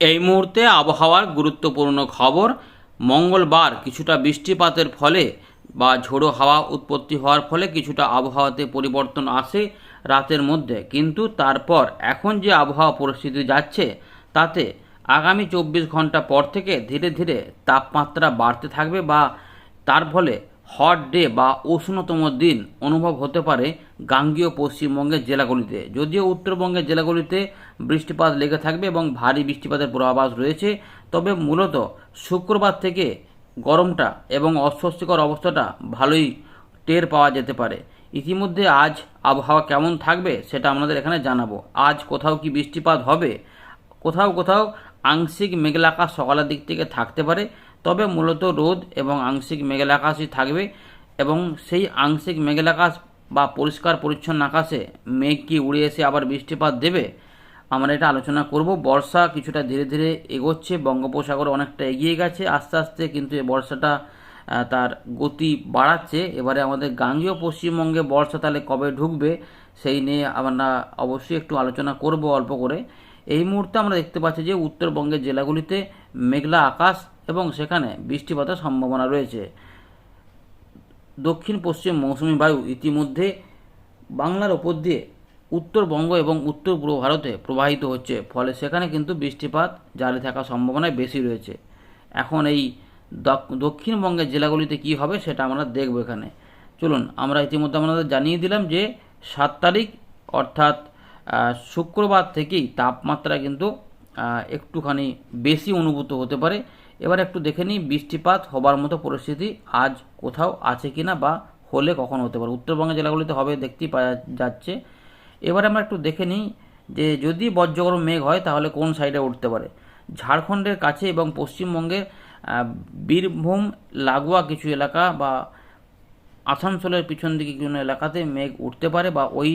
এই মুহূর্তে আবহাওয়ার গুরুত্বপূর্ণ খবর, মঙ্গলবার কিছুটা বৃষ্টিপাতের ফলে বা ঝোড়ো হাওয়া উৎপত্তি হওয়ার ফলে কিছুটা আবহাওয়াতে পরিবর্তন আসে রাতের মধ্যে। কিন্তু তারপর এখন যে আবহাওয়া পরিস্থিতি যাচ্ছে, তাতে আগামী চব্বিশ ঘণ্টা পর থেকে ধীরে ধীরে তাপমাত্রা বাড়তে থাকবে বা তার ফলে হট ডে বা উষ্ণতম দিন অনুভব হতে পারে গাঙ্গীয় পশ্চিমবঙ্গের জেলাগুলিতে। যদিও উত্তরবঙ্গের জেলাগুলিতে বৃষ্টিপাত লেগে থাকবে এবং ভারী বৃষ্টিপাতের পূর্বাভাস রয়েছে, তবে মূলত শুক্রবার থেকে গরমটা এবং অস্বস্তিকর অবস্থাটা ভালোই টের পাওয়া যেতে পারে। ইতিমধ্যে আজ আবহাওয়া কেমন থাকবে সেটা আমাদের এখানে জানাব। আজ কোথাও কি বৃষ্টিপাত হবে? কোথাও কোথাও আংশিক মেঘলা আকাশ সকালের দিক থেকে থাকতে পারে। তবে মূলত রোদ এবং আংশিক মেঘলা আকাশই থাকবে এবং সেই আংশিক মেঘলা আকাশ বা পরিষ্কার পরিচ্ছন্ন আকাশে মেঘ কি উড়ে এসে আবার বৃষ্টিপাত দেবে? আমরা এটা আলোচনা করব। বর্ষা কিছুটা ধীরে ধীরে এগোচ্ছে, বঙ্গোপসাগর অনেকটা এগিয়ে গেছে আস্তে আস্তে, কিন্তু এই বর্ষাটা তার গতি বাড়াচ্ছে। এবারে আমাদের গাঙ্গীয় পশ্চিমবঙ্গে বর্ষা তাহলে কবে ঢুকবে, সেই নিয়ে আমরা অবশ্যই একটু আলোচনা করব অল্প করে। এই মুহূর্তে আমরা দেখতে পাচ্ছি যে উত্তরবঙ্গের জেলাগুলিতে মেঘলা আকাশ এবং সেখানে বৃষ্টিপাতের সম্ভাবনা রয়েছে। দক্ষিণ পশ্চিম মৌসুমী বায়ু ইতিমধ্যে বাংলার ওপর দিয়ে উত্তরবঙ্গ এবং উত্তর পূর্ব ভারতে প্রবাহিত হচ্ছে, ফলে সেখানে কিন্তু বৃষ্টিপাত জারি থাকার সম্ভাবনা বেশি রয়েছে। এখন এই দক- দক্ষিণবঙ্গের জেলাগুলিতে কি হবে সেটা আমরা দেখব এখানে। চলুন, আমরা ইতিমধ্যে আপনাদের জানিয়ে দিলাম যে সাত তারিখ, অর্থাৎ শুক্রবার থেকেই তাপমাত্রা কিন্তু একটুখানি বেশি অনুভূত হতে পারে। এবার একটু দেখে নিই বৃষ্টিপাত হবার মতো পরিস্থিতি আজ কোথাও আছে কিনা বা হলে কখন হতে পারে। উত্তরবঙ্গের জেলাগুলিতে হবে দেখতেই পাওয়া যাচ্ছে। এবার আমরা একটু দেখে নিই যে যদি বজ্রগরম মেঘ হয় তাহলে কোন সাইডে উঠতে পারে? ঝাড়খণ্ডের কাছে এবং পশ্চিমবঙ্গের বীরভূম, লাগোয়া কিছু এলাকা বা আসানসোলের পিছন দিকে কিছু এলাকাতে মেঘ উঠতে পারে বা ওই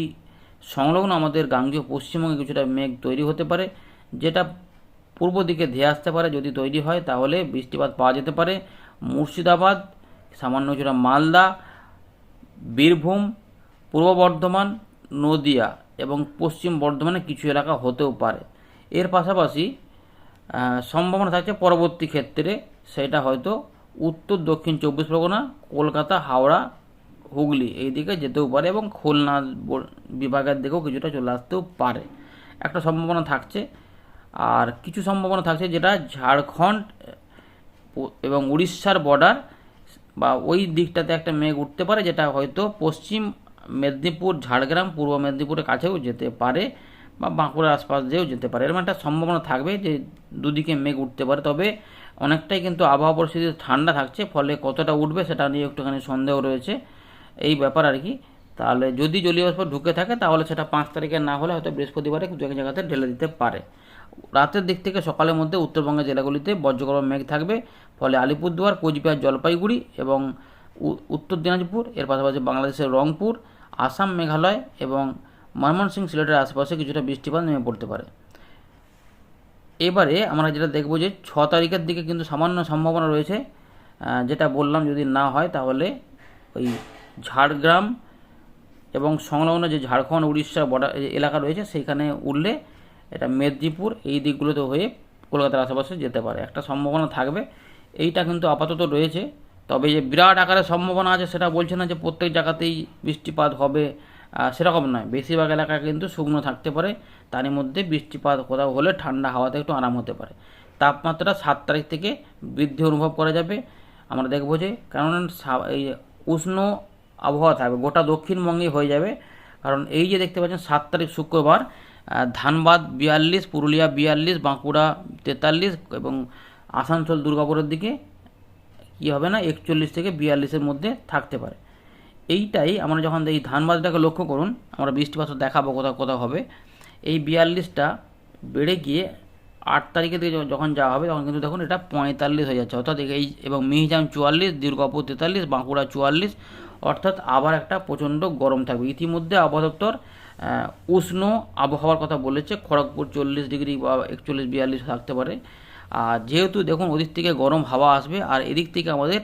সংলগ্ন আমাদের গাঙ্গীয় পশ্চিমবঙ্গে কিছুটা মেঘ তৈরি হতে পারে, যেটা পূর্ব দিকে ধেয়ে আসতে পারে। যদি তৈরি হয়, তাহলে বৃষ্টিপাত পাওয়া যেতে পারে। মুর্শিদাবাদ, সামান্য কিছুটা মালদা, বীরভূম, পূর্ব বর্ধমান, নদিয়া এবং পশ্চিম বর্ধমানে কিছু এলাকা হতেও পারে। এর পাশাপাশি সম্ভাবনা থাকছে পরবর্তী ক্ষেত্রে। সেটা হয়তো উত্তর দক্ষিণ চব্বিশ পরগনা, কলকাতা, হাওড়া হুগলি, এই দিকে যেতেও পারে এবং খুলনা বিভাগের দিকেও কিছুটা চলে আসতেও পারে। একটা সম্ভাবনা থাকছে, আর কিছু সম্ভাবনা থাকছে যেটা ঝাড়খণ্ড এবং উড়িষ্যার বর্ডার বা ওই দিকটাতে একটা মেঘ উঠতে পারে যেটা হয়তো পশ্চিম মেদিনীপুর, ঝাড়গ্রাম, পূর্ব মেদিনীপুরের কাছেও যেতে পারে বা বাঁকুড়ার আশপাশ দিয়েও যেতে পারে। এরকম একটা সম্ভাবনা থাকবে যে দুদিকে মেঘ উঠতে পারে, তবে অনেকটাই কিন্তু আবহাওয়া পরিস্থিতি ঠান্ডা থাকছে, ফলে কতটা উঠবে সেটা নিয়ে একটুখানি সন্দেহ রয়েছে। এই ব্যাপার আর কি। তাহলে যদি জলীয় বাষ্প ঢুকে থাকে, তাহলে সেটা পাঁচ তারিখে না হলে হয়তো বৃহস্পতিবারে দু এক জায়গাতে ঢেলে দিতে পারে। রাতের দিক থেকে সকালের মধ্যে উত্তরবঙ্গের জেলাগুলিতে বজ্রগরম মেঘ থাকবে। ফলে আলিপুরদুয়ার, কোচবিহার, জলপাইগুড়ি এবং উত্তর দিনাজপুর, এর পাশাপাশি বাংলাদেশের রংপুর, আসাম, মেঘালয় এবং ময়মনসিংহ সিলেটের আশেপাশে কিছুটা বৃষ্টিপাত নেমে পড়তে পারে। এবারে আমরা যেটা দেখব যে ছ তারিখের দিকে কিন্তু সামান্য সম্ভাবনা রয়েছে। যেটা বললাম যদি না হয় তাহলে ওই ঝাড়গ্রাম এবং সংলগ্ন যে ঝাড়খণ্ড, উড়িষ্যা বর্ডার এলাকা রয়েছে, সেইখানে উঠলে এটা মেদিনীপুর, এই দিকগুলোতে হয়ে কলকাতার আশেপাশে যেতে পারে। একটা সম্ভাবনা থাকবে। এইটা কিন্তু আপাতত রয়েছে। তবে যে বিরাট আকারে সম্ভাবনা আছে, সেটা বলছে না যে প্রত্যেক জায়গাতেই বৃষ্টিপাত হবে সেরকম নয়। বেশিরভাগ এলাকা কিন্তু শুকনো থাকতে পারে। তারই মধ্যে বৃষ্টিপাত কোথাও হলে ঠান্ডা হাওয়াতে একটু আরাম হতে পারে। তাপমাত্রা সাত তারিখ থেকে বৃদ্ধি অনুভব করা যাবে। আমরা দেখব যে কারণ এই উষ্ণ আবহাওয়া থাকবে। গোটা দক্ষিণবঙ্গেই হয়ে যাবে। কারণ এই যে দেখতে পাচ্ছেন, সাত তারিখ শুক্রবার ধানবাদ বিয়াল্লিশ, পুরুলিয়া বিয়াল্লিশ, বাঁকুড়া তেতাল্লিশ এবং আসানসোল, দুর্গাপুরের দিকে কী হবে না, একচল্লিশ থেকে বিয়াল্লিশের মধ্যে থাকতে পারে। এইটাই আমরা যখন এই ধানবাদটাকে লক্ষ্য করুন, আমরা বৃষ্টিপাত দেখাবো কোথাও কোথাও হবে। এই বিয়াল্লিশটা বেড়ে গিয়ে আট তারিখের দিকে যখন যাওয়া হবে, তখন কিন্তু দেখুন এটা পঁয়তাল্লিশ হয়ে যাচ্ছে। অর্থাৎ এই এবং মিহিজাম চুয়াল্লিশ, দুর্গাপুর তেতাল্লিশ, বাঁকুড়া চুয়াল্লিশ অর্থাৎ আবার একটা প্রচণ্ড গরম থাকবে। ইতিমধ্যে আবহাওয়া দপ্তর উষ্ণ আবহাওয়ার কথা বলেছে। খড়গপুর চল্লিশ ডিগ্রি বা একচল্লিশ বিয়াল্লিশ থাকতে পারে। আর যেহেতু দেখুন, ওদিক থেকে গরম হাওয়া আসবে আর এদিক থেকে আমাদের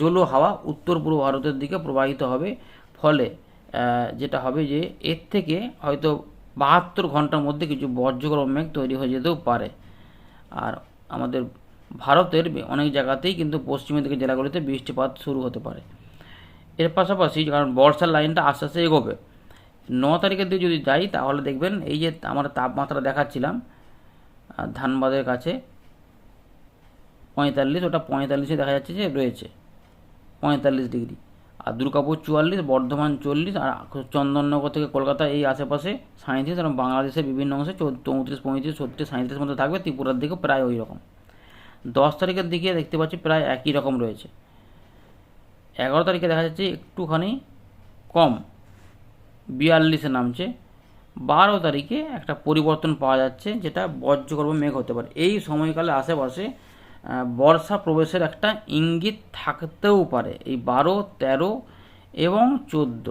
জলো হাওয়া উত্তর পূর্ব ভারতের দিকে প্রবাহিত হবে। ফলে যেটা হবে যে এর থেকে হয়তো বাহাত্তর ঘণ্টার মধ্যে কিছু বজ্রগরম মেঘ তৈরি হয়ে যেতেও পারে। আর আমাদের ভারতের অনেক জায়গাতেই কিন্তু পশ্চিমের দিকে জেলাগুলিতে বৃষ্টিপাত শুরু হতে পারে। এর পাশাপাশি কারণ বর্ষার লাইনটা আস্তে আস্তে এগোবে। ন তারিখের দিকে যদি যাই, তাহলে দেখবেন এই যে আমার তাপমাত্রা দেখাচ্ছিলাম ধানবাদের কাছে পঁয়তাল্লিশ, ওটা পঁয়তাল্লিশে দেখা যাচ্ছে যে রয়েছে, পঁয়তাল্লিশ ডিগ্রি। আর দুর্গাপুর চুয়াল্লিশ, বর্ধমান চল্লিশ, আর চন্দননগর থেকে কলকাতা এই আশেপাশে সাঁত্রিশ এবং বাংলাদেশের বিভিন্ন অংশে চৌত্রিশ, পঁয়ত্রিশ, ছত্রিশ সাঁত্রিশ মধ্যে থাকবে, ত্রিপুরার দিকে প্রায় ওই রকম। দশ তারিখের দিকে দেখতে পাচ্ছি প্রায় একই রকম রয়েছে। এগারো তারিখে দেখা যাচ্ছে একটুখানি কম। বিয়াল্লিশে নামছে। বারো তারিখে একটা পরিবর্তন পাওয়া যাচ্ছে, যেটা বজ্রগর্ভ মেঘ হতে পারে। এই সময়কালে আশেপাশে বর্ষা প্রবেশের একটা ইঙ্গিত থাকতেও পারে। এই বারো, তেরো এবং চোদ্দ,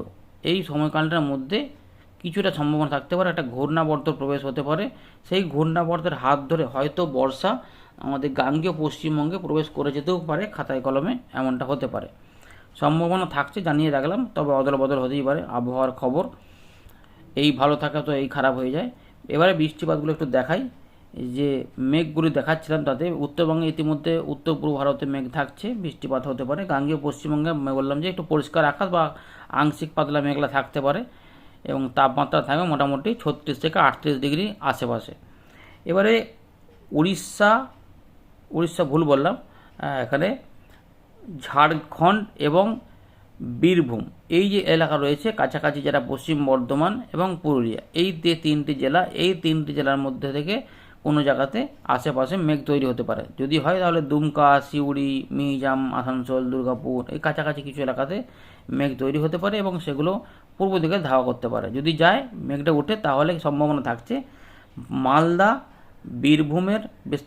এই সময়কালটার মধ্যে কিছুটা সম্ভাবনা থাকতে পারে। একটা ঘূর্ণাবর্ত প্রবেশ হতে পারে। সেই ঘূর্ণাবর্তের হাত ধরে হয়তো বর্ষা আমাদের গাঙ্গেয় পশ্চিমবঙ্গে প্রবেশ করে যেতেও পারে, খাতায় কলমে এমনটা হতে পারে। সম্ভাবনা থাকছে, জানিয়ে রাখলাম। তবে অদল বদল হতেই পারে। আবহাওয়ার খবর, এই ভালো থাকা তো এই খারাপ হয়ে যায়। এবারে বৃষ্টিপাতগুলো একটু দেখাই। যে মেঘগুলি দেখাচ্ছিলাম তাতে, উত্তরবঙ্গে ইতিমধ্যে উত্তর পূর্ব ভারতে মেঘ থাকছে, বৃষ্টিপাত হতে পারে। গাঙ্গেয় পশ্চিমবঙ্গে বললাম যে একটু পরিষ্কার আকাশ বা আংশিক পাতলা মেঘলা থাকতে পারে এবং তাপমাত্রা থাকবে মোটামুটি ছত্রিশ থেকে আটত্রিশ ডিগ্রি আশেপাশে। এবারে উড়িষ্যা উড়িষ্যা ভুল বললাম। এখানে ঝাড়খণ্ড এবং বীরভূম। এই যে এলাকা রয়েছে, কাছাকাছি যারা পশ্চিম বর্ধমান এবং পুরুলিয়া, এই যে তিনটি জেলা, এই তিনটি জেলার মধ্যে থেকে কোনো জায়গাতে আশেপাশে মেঘ তৈরি হতে পারে। যদি হয় তাহলে দুমকা, সিউড়ি মিজাম আসানসোল, দুর্গাপুর, এই কাছাকাছি কিছু এলাকাতে মেঘ তৈরি হতে পারে এবং সেগুলো পূর্ব দিকে ধাওয়া করতে পারে। যদি যায়, মেঘটা ওঠে, তাহলে সম্ভাবনা থাকছে মালদা, বীরভূমের বেশ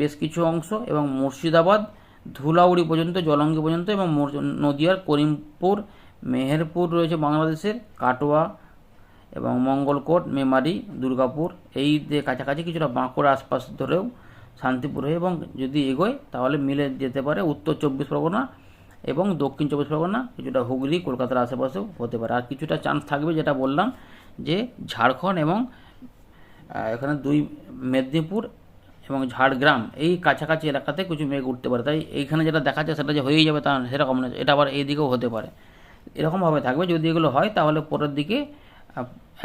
বেশ কিছু অংশ এবং মুর্শিদাবাদ ধুলাউড়ি পর্যন্ত, জলঙ্গি পর্যন্ত এবং নদিয়ার করিমপুর, মেহেরপুর রয়েছে বাংলাদেশের, কাটোয়া এবং মঙ্গলকোট, মেমারি, দুর্গাপুর। এই যে কাছাকাছি কিছুটা বাঁকুড়া আশপাশ ধরেও শান্তিপুর হয়ে এবং যদি এগোয় তাহলে মিলে যেতে পারে উত্তর চব্বিশ পরগনা এবং দক্ষিণ চব্বিশ পরগনা, কিছুটা হুগলি, কলকাতার আশেপাশেও হতে পারে। আর কিছুটা চান্স থাকবে যেটা বললাম যে ঝাড়খণ্ড এবং এখানে দুই মেদিনীপুর এবং ঝাড়গ্রাম, এই কাছাকাছি এলাকাতে কিছু মেঘ উঠতে পারে। তাই এইখানে যেটা দেখা যাচ্ছে সেটা যে হয়েই যাবে তা সেরকম না এটা আবার এই দিকেও হতে পারে। এরকমভাবে থাকবে। যদি এগুলো হয়, তাহলে পরের দিকে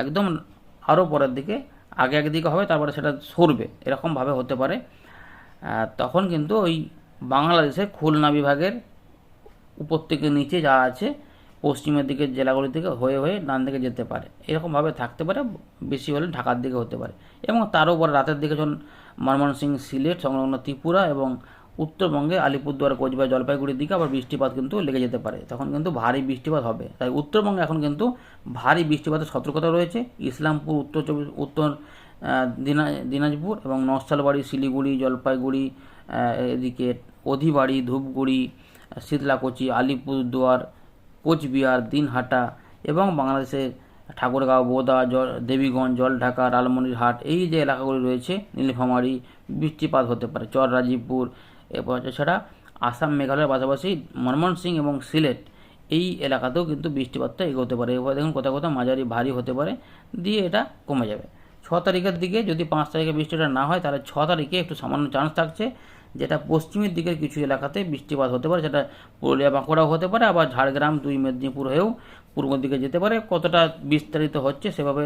একদম আরও পরের দিকে, আগে একদিকে হবে, তারপরে সেটা সরবে। এরকমভাবে হতে পারে। তখন কিন্তু ওই বাংলাদেশের খুলনা বিভাগের উপর থেকে নিচে যা আছে পশ্চিমের দিকের জেলাগুলি থেকে হয়ে হয়ে ডান দিকে যেতে পারে। এরকমভাবে থাকতে পারে, বেশি হলে ঢাকার দিকে হতে পারে। এবং তার উপর রাতের দিকে যখন ময়মনসিংহ সিলেট, সংলগ্ন ত্রিপুরা এবং উত্তরবঙ্গে আলিপুরদুয়ার, কোচবিহার, জলপাইগুড়ির দিকে আবার বৃষ্টিপাত কিন্তু লেগে যেতে পারে। তখন কিন্তু ভারী বৃষ্টিপাত হবে। তাই উত্তরবঙ্গে এখন কিন্তু ভারী বৃষ্টিপাতের সতর্কতা রয়েছে। ইসলামপুর, উত্তর চব্বিশ, উত্তর দিনা, দিনাজপুর এবং নকশালবাড়ি শিলিগুড়ি, জলপাইগুড়ি এদিকে অধিবাড়ি, ধূপগুড়ি শীতলাকুচি, আলিপুরদুয়ার কোচবিহার, দিনহাটা এবং বাংলাদেশের ঠাকুরগাঁও, বোদা, জল, দেবীগঞ্জ, জলঢাকা, লালমনিরহাট এই যে এলাকাগুলি রয়েছে, নীলফামারী বৃষ্টিপাত হতে পারে চর রাজীবপুর এরপর এছাড়া আসাম, মেঘালয়ের পাশাপাশি ময়মনসিংহ এবং সিলেট এই এলাকাতেও কিন্তু বৃষ্টিপাতটা এগোতে পারে। এবার দেখুন কোথাও কোথাও মাঝারি ভারী হতে পারে, দিয়ে এটা কমে যাবে। ছ তারিখের দিকে যদি পাঁচ তারিখে বৃষ্টিটা না হয়, তাহলে ছ তারিখে একটু সামান্য চান্স থাকছে। যেটা পশ্চিমের দিকের কিছু এলাকাতে বৃষ্টিপাত হতে পারে, সেটা পুরুলিয়া, বাঁকুড়াও হতে পারে, আবার ঝাড়গ্রাম, দুই মেদিনীপুর হয়েও পূর্ব দিকে যেতে পারে। কতটা বিস্তারিত হচ্ছে সেভাবে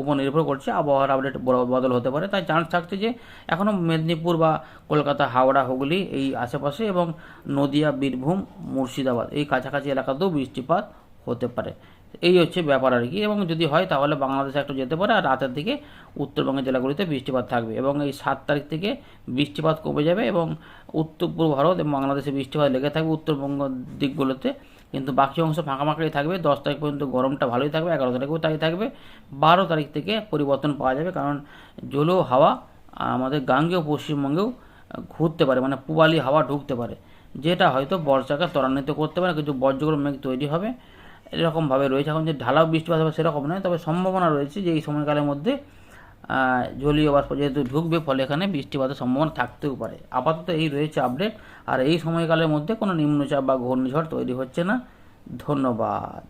উপর নির্ভর করছে, আবহাওয়ার আপডেট বদল হতে পারে। তাই চান্স থাকছে যে এখনও মেদিনীপুর বা কলকাতা, হাওড়া, হুগলি এই আশেপাশে এবং নদিয়া, বীরভূম, মুর্শিদাবাদ এই কাছাকাছি এলাকাতেও বৃষ্টিপাত হতে পারে। এই হচ্ছে ব্যাপার আর কি। এবং যদি হয় তাহলে বাংলাদেশে একটু যেতে পারে আর রাতের দিকে উত্তরবঙ্গের জেলাগুলিতে বৃষ্টিপাত থাকবে। এবং এই সাত তারিখ থেকে বৃষ্টিপাত কমে যাবে এবং উত্তর পূর্ব ভারত এবং বাংলাদেশে বৃষ্টিপাত লেগে থাকবে উত্তরবঙ্গ দিকগুলোতে। কিন্তু বাকি অংশ ফাঁকা ফাঁকাই থাকবে। দশ তারিখ পর্যন্ত গরমটা ভালোই থাকবে, এগারো তারিখেও তাই থাকবে। বারো তারিখ থেকে পরিবর্তন পাওয়া যাবে কারণ জলীয় হাওয়া আমাদের গাঙ্গেয় পশ্চিমবঙ্গেও ঘুরতে পারে মানে পূবালি হাওয়া ঢুকতে পারে। যেটা হয়তো বর্ষাকে ত্বরান্বিত করতে পারে, কিছু বজ্রগর মেঘ তৈরি হবে। এরকমভাবে রয়েছে। এখন যে ঢালাও বৃষ্টিপাত হবে সেরকম নয়, তবে সম্ভাবনা রয়েছে যে এই সময়কালের মধ্যে জলীয় বাষ্প যেহেতু ঢুকবে, ফলে এখানে বৃষ্টিপাতের সম্ভাবনা থাকতেও পারে। আপাতত এই রয়েছে আপডেট আর এই সময়কালের মধ্যে কোনো নিম্নচাপ বা ঘূর্ণিঝড় তৈরি হচ্ছে না। ধন্যবাদ।